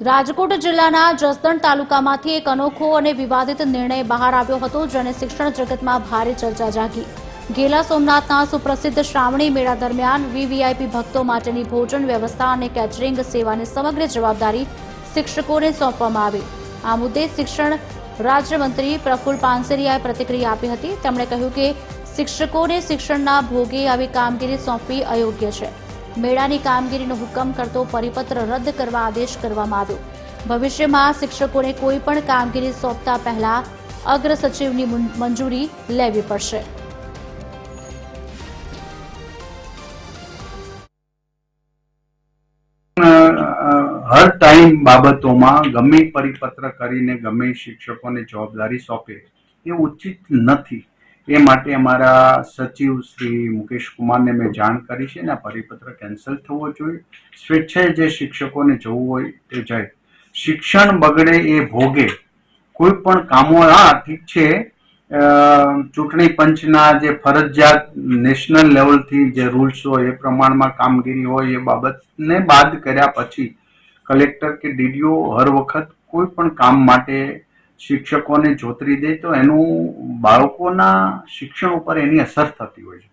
રાજકોટ જિલ્લાના જસદણ તાલુકામાંથી એક અનોખો અને વિવાદિત નિર્ણય બહાર આવ્યો હતો જેને શિક્ષણ જગતમાં ભારે ચર્ચા જાગી. ગેલા સોમનાથના સુપ્રસિદ્ધ શ્રાવણી મેળા દરમિયાન વીવીઆઈપી ભક્તો માટેની ભોજન વ્યવસ્થા અને કેટરિંગ સેવાની સમગ્ર જવાબદારી શિક્ષકોને સોંપવામાં આવી. આ મુદ્દે શિક્ષણ રાજ્યમંત્રી પ્રફુલ પાનસેરિયાએ પ્રતિક્રિયા આપી હતી. તેમણે કહ્યું કે શિક્ષકોને શિક્ષણના ભોગે આવી કામગીરી સોંપવી અયોગ્ય છે. મેળાની કામગીરીનો હુકમ કરતો પરિપત્ર રદ કરવા આદેશ કરવામાં આવ્યો. ભવિષ્યમાં શિક્ષકોને કોઈ પણ કામગીરી સોંપતા પહેલા અગ્ર મંજૂરી લેવી પડશે. હર ટાઈમ બાબતોમાં ગમે પરિપત્ર કરીને ગમે શિક્ષકોને જવાબદારી સોંપે એ ઉચિત નથી. એ માટે અમારા સચિવ શ્રી મુકેશ કુમારને મેં જાણ કરી છે ને આ પરિપત્ર કેન્સલ થવો જોઈએ. સ્વેચ્છાએ જે શિક્ષકોને જવું હોય તે જાય. શિક્ષણ બગડે એ ભોગે. કોઈ પણ કામો, હા, ઠીક છે. ચૂંટણી પંચના જે ફરજિયાત નેશનલ લેવલથી જે રૂલ્સ હોય, એ પ્રમાણમાં કામગીરી હોય, એ બાબતને બાદ કર્યા પછી કલેક્ટર કે ડીડીઓ હર વખત કોઈ પણ કામ માટે શિક્ષકોને જોતરી દે તો એનું બાળકોના શિક્ષણ ઉપર એની અસર થતી હોય છે.